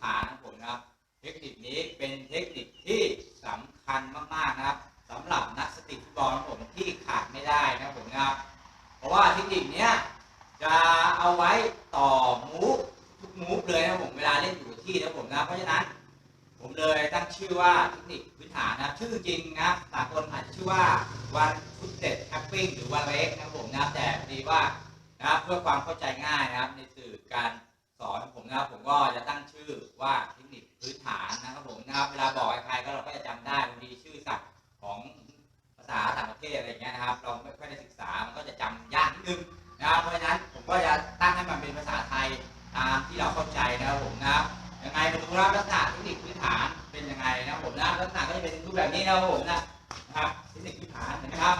ฐานขอผมนะครับ เทคนิคนี้เป็นเทคนิคที่สำคัญมากๆนะครับ สำหรับนักสติฟุตบอลผมที่ขาดไม่ได้นะผมนะครับ เพราะว่าเทคนิคนี้จะเอาไว้ต่อมูฟทุกมูฟเลยนะผมเวลาเล่นอยู่ที่นะผมนะเพราะฉะนั้น ผมเลยตั้งชื่อว่าเทคนิคพื้นฐานนะชื่อจริงนะสากลอาจจะชื่อว่าวันฟุตเต็ดแฮปปิ้งหรือวันเล็กนะผมนะแต่ดีว่านะเพื่อความเข้าใจง่ายนะครับในสื่อการ สอนผมนะครับผมก็จะตั้งชื่อว่าเทคนิคพื้นฐานนะครับผมนะครับเวลาบอกใครๆก็เราก็จะจำได้บางทีชื่อศัพท์ของภาษาต่างประเทศอะไรอย่างเงี้ยนะครับ เราไม่ค่อยได้ศึกษามันก็จะจำยากนิดนึงนะครับเพราะฉะนั้นผมก็จะตั้งให้มันเป็นภาษาไทยตามที่เราเข้าใจนะครับผมนะครับยังไงมาดูนะครับลักษณะเทคนิคพื้นฐานเป็นยังไงนะครับผมนะลักษณะก็จะเป็นรูปแบบนี้นะครับผมนะนะครับเทคนิคพื้นฐานเห็นไหมครับ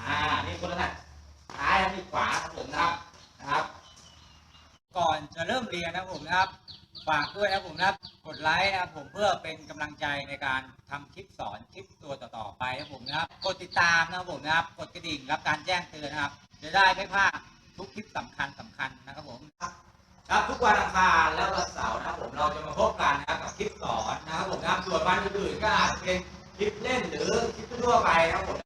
อ่านี่คนละน้าซ้ายนี่ขวาครับผมนะครับ ก่อนจะเริ่มเรียนนะครับผมนะครับ ฝากด้วยนะครับผมนะครับกดไลค์นะครับผมเพื่อเป็นกำลังใจในการทำคลิปสอนคลิปตัวต่อๆไปนะครับผมนะครับ กดติดตามนะครับผมนะครับ กดกระดิ่งรับการแจ้งเตือนนะครับ จะได้ไม่พลาดทุกคลิปสำคัญสำคัญนะครับผมครับทุกวันอังคารและวันเสาร์นะครับผมเราจะมาพบกันนะครับกับคลิปสอนนะครับผมนะครับส่วนวันอื่นๆก็อาจจะเป็นคลิปเล่นหรือคลิปทั่วไปนะครับผม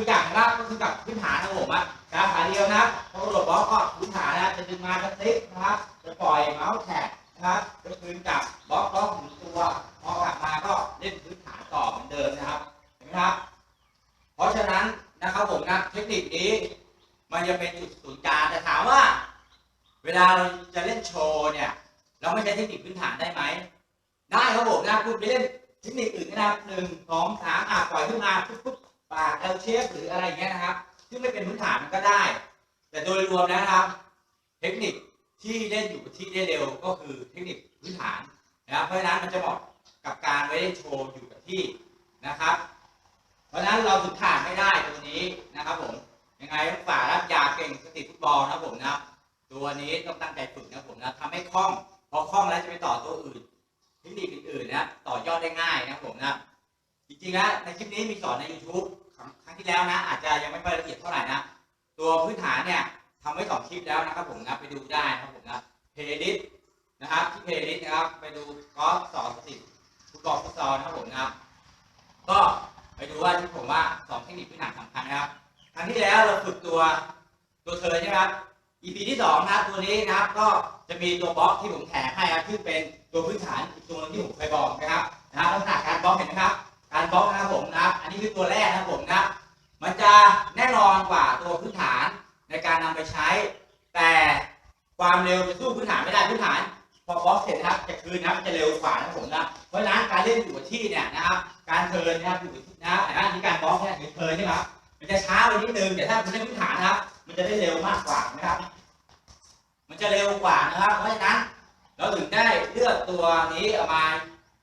คืออย่างนะครับก็คือกับพื้นฐานนะผมอะการขาเดียวนะพอกระโดดบล็อกก็พื้นฐานนะจะดึงมาจะติ๊กนะครับ จะปล่อยเมาส์แท็กนะครับจะคืนกลับบล็อกบล็อกหมุนตัวพอกลับมาก็เล่นพื้นฐานต่อเหมือนเดิมนะครับเห็นไหมครับ เพราะฉะนั้นนะครับผมนะเทคนิคนี้มันจะเป็นจุดศูนย์กลางแต่ถามว่า เวลาเราจะเล่นโชว์เนี่ยเราไม่ใช้เทคนิคพื้นฐานได้ไหมได้ครับผมนะคุณไปเล่นเทคนิคอื่นนะครับหนึ่งสองสามอะปล่อยขึ้นมาปุ๊บปุ๊บ ปากเอลเชฟหรืออะไรเงี้ยนะครับ ซึ่งไม่เป็นพื้นฐานมันก็ได้ แต่โดยรวมนะครับ เทคนิคที่เล่นอยู่ที่ได้เร็วก็คือเทคนิคพื้นฐานนะครับ เพราะฉะนั้นมันจะเหมาะกับการไว้เล่นโชว์อยู่กับที่นะครับ เพราะฉะนั้นเราถึงขาดไม่ได้ตัวนี้นะครับผมยังไงต้องฝ่ารับยาเก่งสติฟุตบอลนะครับผมนะตัวนี้ต้องตั้งใจฝึกนะครับผมนะทำให้คล่องพอคล่องแล้วจะไปต่อตัวอื่นเทคนิคอื่นๆนะต่อยอดได้ง่ายนะครับผมนะ จริงๆนะในคลิปนี้มีสอนใน YouTube ครั้งงที่แล้วนะ อาจจะยังไม่ค่อยละเอียดเท่าไหร่นะ ตัวพื้นฐานเนี่ยทำไว้สองคลิปแล้วนะครับผมนะไปดูได้นะครับผมนะเพลย์ลิสนะครับที่เพลย์ลิสนะครับไปดูกอล์ฟสอนสติฟุตบอลฟุตซอลนะครับผมนะครับก็ไปดูว่าที่ผมว่าสองเทคนิคพื้นฐานสำคัญนะครับครั้งที่แล้วเราฝึกตัวตัวเธอใช่ไหมครับ EP ที่สองนะครับตัวนี้นะครับก็จะมีตัวบล็อกที่ผมแถมให้ครับซึ่งเป็นตัวพื้นฐานอีกตัวนึงที่ผมเคยบอกนะครับนะลักษณะการบล็อกเห็นไหมครับ การบล็อกนะครับผมนะครับอันนี้คือตัวแรกนะครับผมนะมันจะแน่นอนกว่าตัวพื้นฐานในการนำไปใช้ แต่ความเร็วจะสู้พื้นฐานไม่ได้พื้นฐาน พอบล็อกเสร็จนะครับจะคืนนะครับจะเร็วกว่านะครับผมนะเพราะฉะนั้นการเล่นอยู่กับที่เนี่ยนะครับการเทินนะครับอยู่กับที่นะแต่ถ้าที่การบล็อกเนี่ยหรือเทินใช่ไหมครับมันจะช้าไปนิดนึงแต่ถ้าคุณเล่นพื้นฐานนะครับ มันจะได้เร็วมากกว่านะครับ มันจะเร็วกว่านะครับเพราะฉะนั้นเราถึงได้เลือกตัวนี้เอามา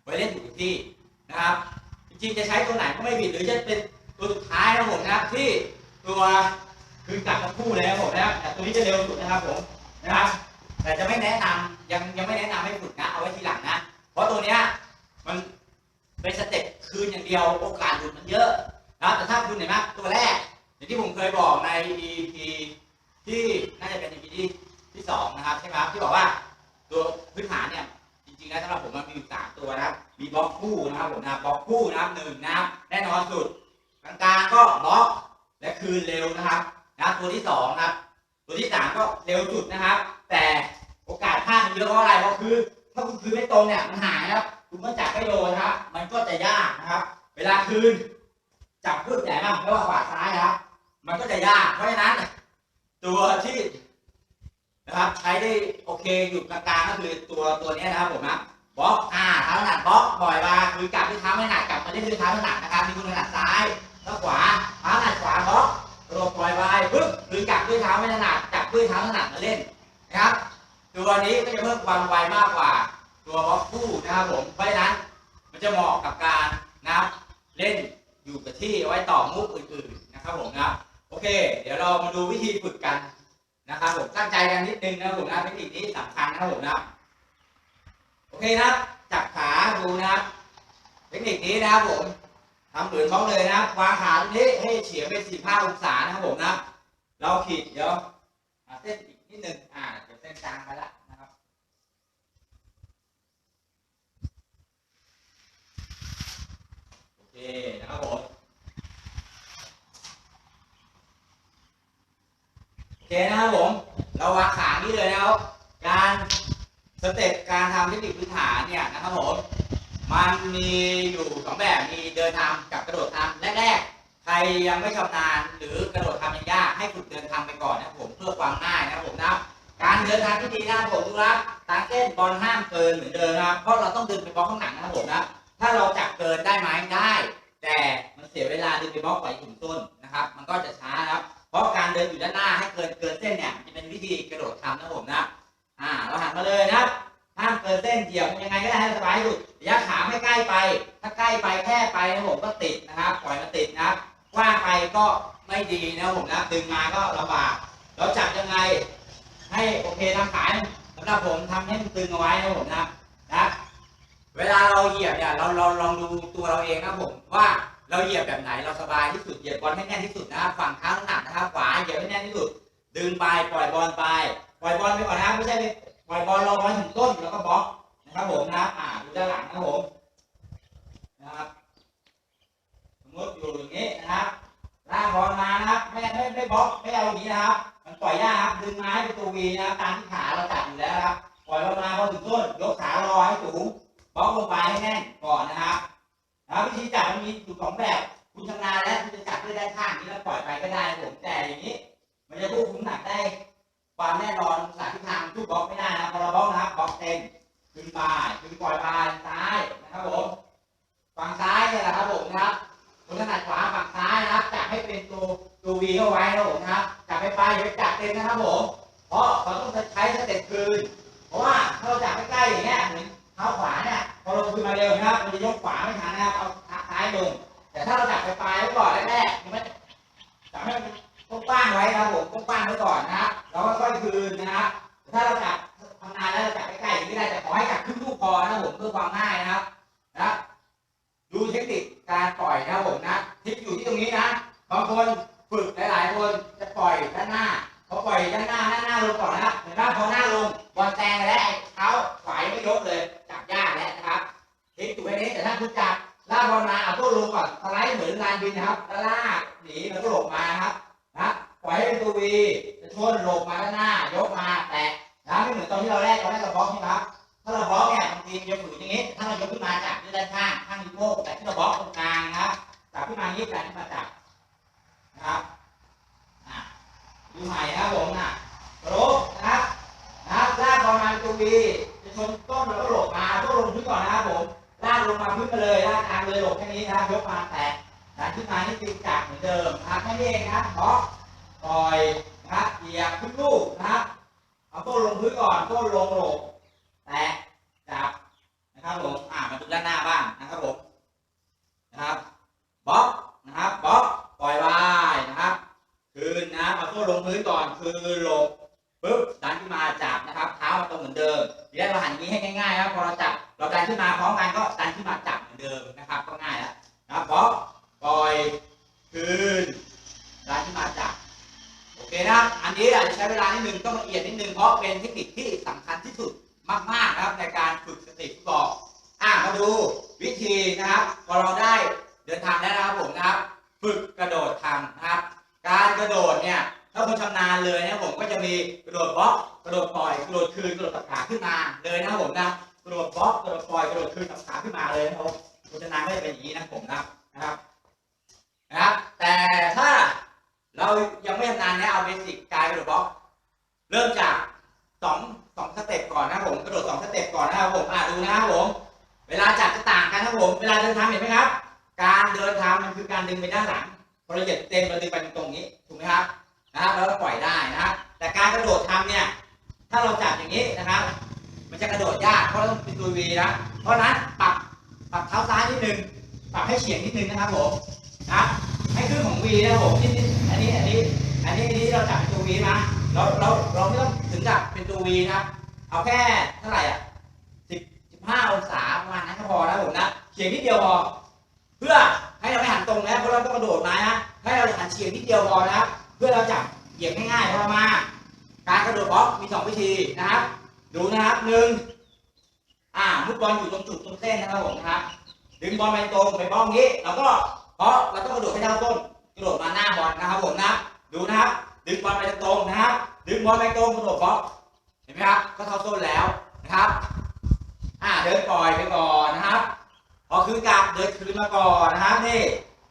ไว้เล่นอยู่กับที่นะครับ จริงจะใช้ตัวไหนก็ไม่ผิดหรือจะเป็นตัวสุดท้ายนะผมนะครับที่ตัวคือกลับทั้งคู่เลยนะผมนะครับแต่ตัวนี้จะเร็วสุดนะครับผมนะครับแต่จะไม่แนะนำยังยังไม่แนะนำให้ฝึกนะเอาไว้ทีหลังนะเพราะตัวเนี้ยมันเป็นสเต็ปคืนอย่างเดียวโอกาสหลุดมันเยอะนะแต่ถ้าคุณเห็นไหมตัวแรก อย่างที่ผมเคยบอกใน EP ที่น่าจะเป็น EP ที่ที่สองนะครับใช่ไหมครับที่บอกว่าตัวพื้นฐานเนี่ย ริงๆแล้วสำหรับผมมันมีอยู่สามตัวนะครับ มีบล็อกคู่นะครับผมนะบล็อกคู่นะครับหนึ่งนะครับแน่นอนสุดกลางๆก็บล็อกและคืนเร็วนะครับนะตัวที่สองนะครับ ตัวที่สามก็เร็วสุดนะครับ แต่โอกาสพลาดมันเยอะเพราะอะไรเพราะคือ ถ้าคุณคืนไม่ตรงเนี่ยมันหายนะครับคุณก็จับไม่โดนนะครับมันก็จะยากนะครับ เวลาคืนจับเพื่อใหญ่มากไม่ว่าขวาซ้ายนะครับมันก็จะยากเพราะฉะนั้น ตัวที่ นะครับใช้ได้โอเคอยู่กลางๆก็คือตัวตัวนี้นะครับผมนะบล็อกอ่าเท้าถนัดบล็อกปล่อยมาคือกลับด้วยเท้าไม่ถนัดกลับมาเล่นด้วยเท้าถนัดนะครับมีคุณถนัดซ้ายแล้วขวาเท้าถนัดขวาบล็อกกระโดดปล่อยไปปึ๊บคือกลับด้วยเท้าไม่ถนัดจับด้วยเท้าถนัดมาเล่นนะครับตัวนี้ก็จะเพิ่มความไวมากกว่า ตัวบล็อกคู่นะครับผมเพราะฉะนั้นมันจะเหมาะกับการนะครับเล่นอยู่กับที่ไว้ต่อมุกอื่นๆนะครับผมนะโอเค เดี๋ยวเรามาดูวิธีฝึกกัน นะครับผมตั้งใจกันนิดนึงนะผมนะเทคนิคนี้สำคัญนะผมนะโอเคนะจับขาดูนะเทคนิคนี้นะครับผมทำเหมือนเขาเลยนะครับวางขาตรงนี้ให้เฉียงไป45องศานะครับผมนะเราขีดเดี๋ยวเส้นอีกนิดนึงอ่าเดี๋ยวเส้นกลางไปละนะครับโอเคนะครับผมโอ เคนะครับผม เราวางขานี่เลยนะครับ การสเต็ปการทำเทคนิคพื้นฐานเนี่ยนะครับผม มันมีอยู่สองแบบมีเดินทำกับกระโดดทำแรกๆ ใครยังไม่ชำนาญหรือกระโดดทำยังยากให้ฝึกเดินทำไปก่อนนะครับผมเพื่อความง่ายนะครับผมนะการเดินทางที่ดีนะครับผมทุกท่านตามเส้นบอลห้ามเกินเหมือนเดิมนะครับเพราะเราต้องดึงไปบล็อกข้างหลังนะครับผมนะถ้าเราจับเกินได้ไหมได้ แต่มันเสียเวลาดึงไปบล็อกปล่อยถึงต้นนะครับ มันก็จะช้าครับ ราะการเดินอยู่ด้านหน้าให้เกินเกินเส้นเนี่ยจะเป็นวิธีกระโดดทำนะผมนะอ่าเราหันมาเลยนะครับห้ามเกินเส้นเหยียบยังไงก็ได้ให้สบายสุดระยะขาไม่ใกล้ไป ถ้าใกล้ไปแค่ไปนะผมก็ติดนะครับปล่อยมาติดนะครับกว้างไปก็ไม่ดีนะผมนะดึงมาก็ลำบากเราจับยังไง ให้โอเคทำขายสำหรับผมทำให้มันตึงเอาไว้นะผมนะนะเวลาเราเหยียบเนี่ยเราเราลองดูตัวเราเองนะผมว่า เราเหยียบแบบไหนเราสบายที่สุดเหยียบบอลให้แน่นที่สุดนะครับฝั่งเท้าหนักนะครับขวาเหยียบให้แน่นที่สุด ดึงไปปล่อยบอลไปปล่อยบอลไปก่อนนะไม่ใช่ไปปล่อยบอลรอบอลถึงต้นแล้วก็บล็อกนะครับผมนะอ่าดูด้านหลังนะครับผมนะครับสมมติอยู่อย่างนี้นะครับลากบอลมานะครับไม่ไม่ไม่บล็อกไม่เอาอย่างนี้นะครับ มันปล่อยยากครับดึงไม้เป็นตัววีนะครับตามที่ขาเราจับอยู่แล้วนะครับปล่อยบอลมาพอถึงต้นยกขารอให้สูงบล็อกลงไปให้แน่นก่อนนะครับ นะวิธีจับมันมีอยู่สองแบบ คุณชำนาญแล้วคุณจะจับด้วยด้านข้างนี้แล้วปล่อยไปก็ได้ผมแต่อย่างนี้ มันจะควบคุมหนักได้ ความแน่นอนสายทิศทางทุกบล็อกไม่ได้นะพอเราบล็อกนะครับบล็อกเต็มขึ้นไปขึ้นปล่อยไปซ้ายนะครับผมฝั่งซ้ายเนี่ยแหละครับผมนะครับคนถนัดขวาฝั่งซ้ายนะครับจับให้เป็นตัวตัววีเข้าไว้นะครับผมนะครับจับไปไปอย่าไปจับเต็มนะครับผมเพราะเขาต้องใช้สเต็ปคืน เพราะว่าถ้าเราจับใกล้ๆอย่างเงี้ยเหมือน เท้าขวาเนี่ยพอเราคืนมาเร็วนะครับมันจะยกขวาไม่ทันนะครับเอาซ้ายลง แต่ถ้าเราจับไปปลายไว้ก่อนแรกๆมันไม่จับให้มันต้องป้างไว้นะครับผมต้องป้างไว้ก่อนนะครับแล้วก็ค่อยคืนนะครับถ้าเราจับทำงานแล้วเราจับใกล้ๆอย่างนี้ได้แต่ขอให้จับขึ้นลูกคอนะผมเพื่อความง่ายนะครับนะดูเทคนิคการปล่อยนะผมนะทิศอยู่ที่ตรงนี้นะบางคนฝึกหลายๆคนจะปล่อยด้านหน้าพอปล่อยด้าน นะครับแล้วลากหนีแล้วก็หลบมาครับนะปล่อยให้เป็นตัววีจะชนหลบมาด้านหน้ายกมาแตะนะไม่เหมือนตอนที่เราแรกตอนแรกเราบล็อกใช่ไหมครับถ้าเราบล็อกเนี่ยบางทีมันจะฝืนอย่างนี้ ถ้าเรายกขึ้นมาจับด้านข้างข้างนิ้วโป้งแต่ที่เราบล็อกตรงกลางนะครับจับขึ้นมาอย่างนี้แต่ขึ้นมาจับนะครับอะดูใหม่นะครับผมนะระโดดนะครับนะครับลากบอลมาตัววีจะชนต้นแล้วก็หลบมาต้นลงพื้นก่อนนะครับผมลากลงมาพื้นไปเลยลากกลางเลยหลบแค่นี้นะครับยกมาแตะ ดันขึ้นมานี่ตีจับเหมือนเดิมนะแค่นี้เองนะบล็อกปล่อยนะครับเหยียบขึ้นลูกนะครับเอาต้นลงพื้นก่อนต้นลงหลบแตะจับนะครับผมอ่ามาดูด้านหน้าบ้างนะครับผมนะครับบล็อกนะครับบล็อกปล่อยวายนะครับ คืนนะเอาตัวลงพื้นก่อนคืนลงปุ๊บดันขึ้นมาจับนะครับเท้ามาตรงเหมือนเดิมทีแรกเราหันนี้ให้ง่ายๆนะครับพอเราจับเราดันขึ้นมาพร้อมกันก็ดันขึ้นมาจับเหมือนเดิมนะครับ ก็ง่ายแล้วนะครับบล็อก ปล่อยคืนดันขึ้นมาจับโอเคนะครับอันนี้อาจจะใช้เวลานิดนึงต้องละเอียดนิดนึง เพราะเป็นเทคนิคที่สำคัญที่สุดมากๆนะครับในการฝึกสติฟุตบอลอะมาดูวิธีนะครับ พอเราได้เดินทางแล้วนะครับผมนะครับ ฝึกกระโดดทำนะครับ การกระโดดเนี่ยถ้าคนชำนาญเลยนี่ยผมก็จะมีกระโดดบล็อกกระโดดปล่อยกระโดดคืนกระโดดตับขาขึ้นมาเลยนะผมนะกระโดดบล็อกกระโดดปล่อยกระโดดคืนตับขาขึ้นมาเลยนะครับคนชำนาญก็จะเป็นอย่างนี้นะผมนะ เดินทางเห็นไหมครับ การเดินทางมันคือการดึงไปด้านหลังพอเราเหยียดเต็มเราดึงไปตรงนี้ถูกไหมครับนะครับแล้วก็ปล่อยได้นะครับแต่การกระโดดทำเนี่ยถ้าเราจับอย่างนี้นะครับ มันจะกระโดดยากเพราะเราต้องเป็นตัววีนะเพราะนั้นปรับปรับเท้าซ้ายนิดนึงปรับให้เฉียงนิดนึงนะครับผมนะให้ขึ้นของวีนะครับผมนี่นี่อันนี้อันนี้อันนี้อันนี้เราจับเป็นตัววีนะเราเราเราไม่ต้องถึงกับเป็นตัววีนะครับเอาแค่เท่าไหร่อะสิบสิบห้าองศาประมาณนั้นก็พอนะผมนะ เฉียงนิดเดียวพอเพื่อให้เราไม่หันตรงนะเพราะเราต้องกระโดดมานะให้เราหันเฉียงนิดเดียวพอนะครับเพื่อเราจับเหยียบง่ายๆพอมา การกระโดดบล็อกมีสองวิธีนะครับ ดูนะครับหนึ่งอ่าลูกบอลอยู่ตรงจุดตรงเส้นนะครับผมนะครับ ดึงบอลไปตรงไปบล็อกนี้เราก็เพราะเราต้องกระโดดให้เท่าต้นกระโดดมาหน้าบอลนะครับผมนะดูนะครับ ดึงบอลไปตรงนะครับดึงบอลไปตรงกระโดดบล็อกเห็นไหมครับก็เท่าต้นแล้วนะครับ อ่าเดินปล่อยไปก่อนนะครับ พอคืนกลับเดินคืนมาก่อนนะครับนี่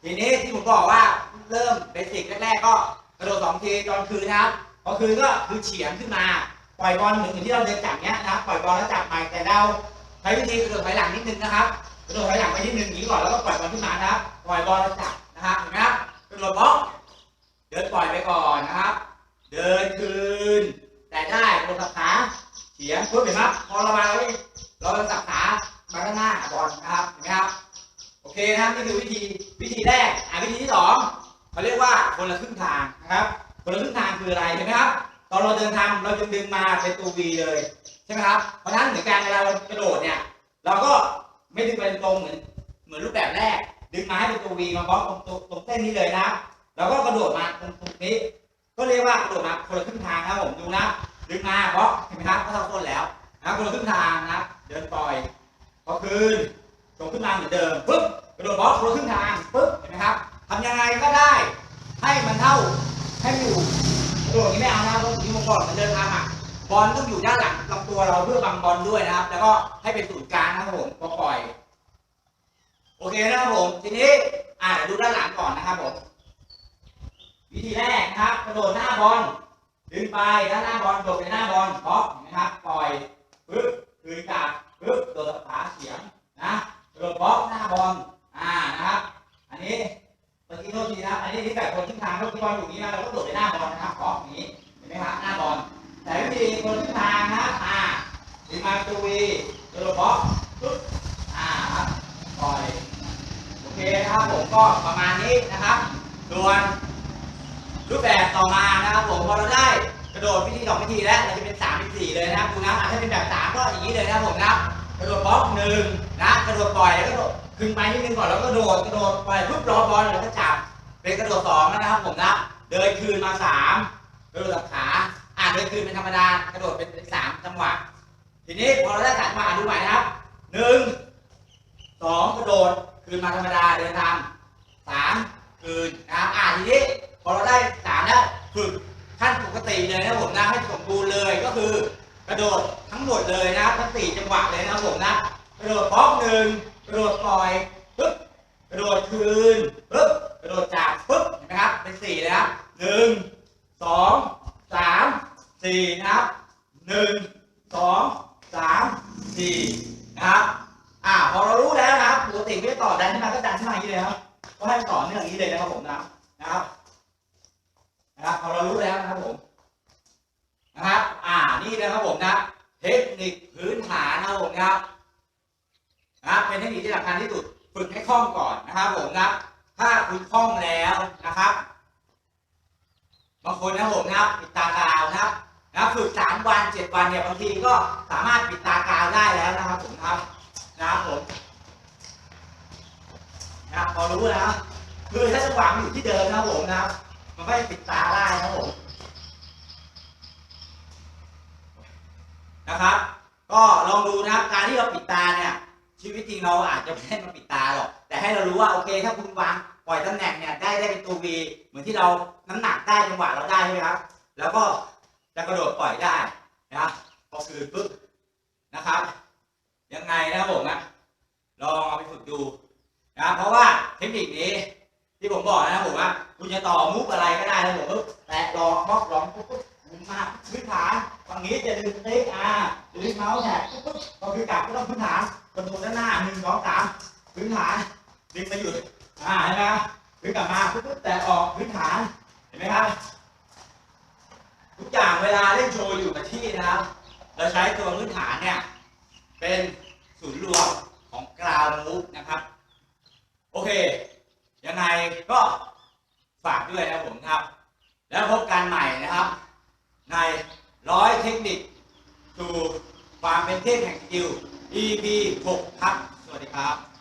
ทีนี้ที่ผมบอกว่าเริ่มเบสิกแรกๆก็กระโดดสองทีตอนคืนนะครับพอคืนก็คือเฉียงขึ้นมาปล่อยบอลเหมือนที่เราเดินจับเนี้ยนะครับปล่อยบอลแล้วจับใหม่แต่เราใช้วิธีกระโดดถอยหลังนิดนึงนะครับกระโดดถอยหลังไปนิดนึงอย่างนี้ก่อนแล้วก็ปล่อยบอลขึ้นมานะครับปล่อยบอลแล้วจับนะครับเห็นไหมครับกระโดดบล็อกเดินปล่อยไปก่อนนะครับ เดินคืน แต่ได้กระโดดสับขาเฉียงปุ๊บเห็นไหมครับพอเรามาเราเราจะสับขา มาข้างหน้าบอลนะครับเห็นไหมครับโอเคนะครับนี่คือวิธีวิธีแรกอ่าวิธีที่สองเขาเรียกว่าคนละครึ่งทางนะครับคนละครึ่งทางคืออะไรเห็นไหมครับตอนเราเดินทำเราจะดึงมาเป็นตัววีเลยใช่ไหมครับเพราะฉะนั้นเหมือนกันเวลาเรากระโดดเนี่ยเราก็ไม่ดึงไปตรงเหมือนเหมือนรูปแบบแรก ดึงมาให้เป็นตัววีมาบล็อกตรงตรงเส้นนี้เลยนะครับแล้วก็กระโดดมาตรงตรงนี้ ก็เรียกว่ากระโดดมาคนละครึ่งทางนะครับผมดูนะดึงมาบล็อกเห็นไหมครับก็เท่าต้นแล้วนะคนละครึ่งทางนะเดินปล่อย พอคืนตรงขึ้นมาเหมือนเดิมปึ๊บกระโดดบล็อกคนละครึ่งทางปึ๊บเห็นไหมครับทำยังไงก็ได้ ให้มันเท่าให้อยู่กระโดดนี้ไม่เอานะครับเพราะที่ผมบอกมันเดินทางอะบอลต้องอยู่ด้านหลังลำตัวเราเพื่อบังบอลด้วยนะครับ แล้วก็ให้เป็นศูนย์กลางนะครับผมพอปล่อยโอเคนะครับผมทีนี้อ่าดูด้านหลังก่อนนะครับผมวิธีแรกนะครับกระโดดหน้าบอลดึงไปด้านหน้าบอลโดดไปหน้าบอลบล็อกเห็นไหมครับปล่อยปึ๊บคืนกลับ ปึ๊บโดดขาเฉียงนะกระโดดบล็อกหน้าบอลอ่านะครับ อันนี้เมื่อกี้โทษทีนะอันนี้ที่แบบคนที่ทางก็คือบอลอยู่นี้นะเราก็โดดไปหน้าบอลนะครับบล็อกอย่างนี้เห็นไหมครับหน้าบอลแต่วิธีคนที่ทางนะอ่าดึงมาตัววีกระโดดบล็อกปึ๊บอ่าครับปล่อยโอเคนะครับผมก็ประมาณนี้นะครับส่วนรูปแบบต่อมานะครับผมพอเราได้กระโดดวิธีสองวิธีแล้วเราจะเป็นสาม เลยนะครับดูนะอาเป็นแบบสามก็อย่างนี้เลยนะผมนะกระโดดบล็อกหนึ่งนะกระโดดปล่อยแล้วก็โดดขึ้นไปนิดนึงก่อนแล้วก็โดดกระโดดปล่อยปุ๊บรอบอลแล้วก็จับเป็นกระโดดสองนะครับผมนะเดินคืนมาสามกระโดดสับขาอ่าเดินคืนเป็นธรรมดากระโดดเป็นสามจังหวะทีนี้พอเราได้สามจังหวะดูใหม่นะครับหนึ่งสองกระโดดคืนมาธรรมดาเดินทางสามคืนนะครับอ่าทีนี้พอเราได้สามแล้วฝึกขั้นปกติเลยนะผมนะให้สมบูรณ์เลยก็คือ กระโดดทั้งหมดเลยนะทั้งสี่จังหวะเลยนะผมนะกระโดดบล็อกหนึ่งกระโดดปล่อยปึ๊บกระโดดคืนปึ๊บกระโดดจับปึ๊บเห็นไหมครับเป็นสี่เลยนะครับหนึ่งสองสามสี่นะครับหนึ่งสองสามสี่นะครับอ่าพอเรารู้แล้วนะครับปกติไม่ต่อดันขึ้นมาก็ดันขึ้นมาอย่างนี้เลยครับก็ให้ต่อเนื่องอย่างนี้เลยนะครับผมนะนะครับนะครับพอเรารู้แล้วนะครับผมนะครับ นี่นะครับผมนะ เทคนิคพื้นฐานนะครับผมนะครับนะเป็นเทคนิคที่สำคัญที่สุด ฝึกให้คล่องก่อนนะครับผมนะ ถ้าคุณคล่องแล้วนะครับ บางคนนะผมนะครับปิดตากาวนะครับนะฝึกสามวันเจ็ดวันเนี่ยบางทีก็สามารถปิดตากาวได้แล้วนะครับผมครับนะครับผมนะครับพอรู้แล้วคือถ้าจังหวะมันอยู่ที่เดิมนะครับผมนะครับมันไม่ปิดตาได้นะครับผม นะครับ ก็ลองดูนะครับการที่เราปิดตาเนี่ยชีวิตจริงเราอาจจะไม่ได้มาปิดตาหรอก แต่ให้เรารู้ว่าโอเค ถ้าคุณวางปล่อยตำแหน่งเนี่ยได้ได้เป็นตัววีเหมือนที่เราน้ำหนักได้จังหวะเราได้ใช่ไหมครับ แล้วก็จะกระโดดปล่อยได้นะครับพอคืนปุ๊บนะครับ ยังไงนะครับผมนะลองเอาไปฝึกดูนะครับเพราะว่าเทคนิคนี้ที่ผมบอกนะครับผมว่าคุณจะต่อมุกอะไรก็ได้นะผมปุ๊บแตะลองบล็อกลองปุ๊บปุ๊บหมุนมาพื้นฐาน ฝั่งนี้จะดึงสติ๊กอ่าดึงเมาส์แท็กปุ๊บปุ๊บพอคือกลับก็ต้องพื้นฐานคอนโทรลด้านหน้าหนึ่งสองสามพื้นฐานดึงมาหยุดอ่าเห็นไหมครับดึงกลับมาปุ๊บปุ๊บแต่ออกพื้นฐานเห็นไหมครับทุกอย่างเวลาเล่นโชว์อยู่กับที่นะครับ เราใช้ตัวพื้นฐานเนี่ยเป็นศูนย์รวมของกราวมูฟนะครับ โอเค ยังไงก็ฝากด้วยนะผมครับ แล้วพบกันใหม่นะครับ ใน ร้อยเทคนิคสู่ความเป็นเทพแห่งสกิล EP 6 ครับ สวัสดีครับ